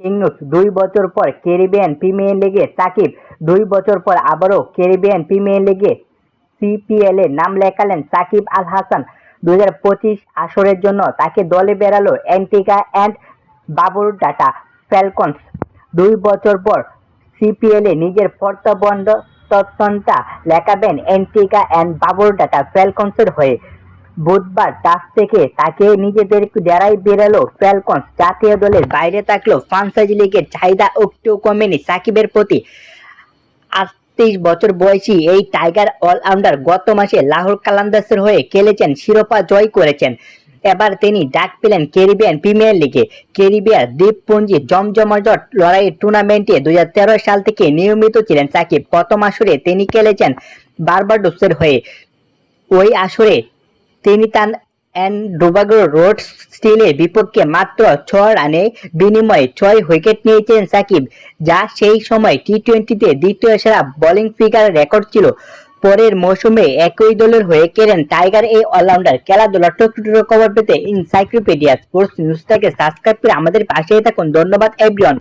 Kings দুই বছর পর ক্যারিবিয়ান প্রিমিয়ার লিগে সাকিব, দুই বছর পর আবারও ক্যারিবিয়ান প্রিমিয়ার লিগে সিপিএল এ নাম লেখালেন সাকিব আল হাসান। দুই হাজার পঁচিশ আসরের জন্য তাকে দলে বেরালো Antigua and Barbuda Falcons দুই বছর পর সিপিএল নিজের প্রত্যাবর্তনটা লেখাবেন অ্যান্টিগা অ্যান্ড বাবুর ডাটা ফ্যালকনসের হয়ে। বুধবার টাস থেকে তাকে নিজেদের ডেরায় বেরালো ফ্যালকনস। জাতীয় দলের বাইরে থাকলেও ফ্রান্সাইজি লিগের চাহিদা একটু কমেনি সাকিবের প্রতি। আটত্রিশ বছর বয়সী এই টাইগার অলরাউন্ডার গত মাসে লাহোর কালান্দাসের হয়ে খেলেছেন, শিরোপা জয় করেছেন। এবার তিনি ডাক পেলেন ক্যারিবিয়ান প্রিমিয়ার লিগে। ক্যারিবিয়ার দ্বীপপুঞ্জি জমজমাজট লড়াইয়ের টুর্নামেন্টে দুই হাজার তেরো সাল থেকে নিয়মিত ছিলেন সাকিব। প্রথম আসরে তিনি খেলেছেন বারবাডোসের হয়ে। ওই আসরে তিনি তার অ্যান্ড ডোবাগো রোড স্টিলের বিপক্ষে মাত্র ছয় রানে বিনিময়ে ছয় উইকেট নিয়েছিলেন সাকিব, যা সেই সময় টি টোয়েন্টিতে দ্বিতীয় সেরা বোলিং ফিগার রেকর্ড ছিল। পরের মৌসুমে একই দলের হয়ে কেড়েন টাইগার এই অলরাউন্ডার খেলাধুলা টুকটুকু খবর পেতে ইনসাইক্লোপিডিয়া স্পোর্টস নিউজটাকে সাবস্ক্রাইব করে আমাদের পাশেই থাকুন। ধন্যবাদ, এভরিওয়ান।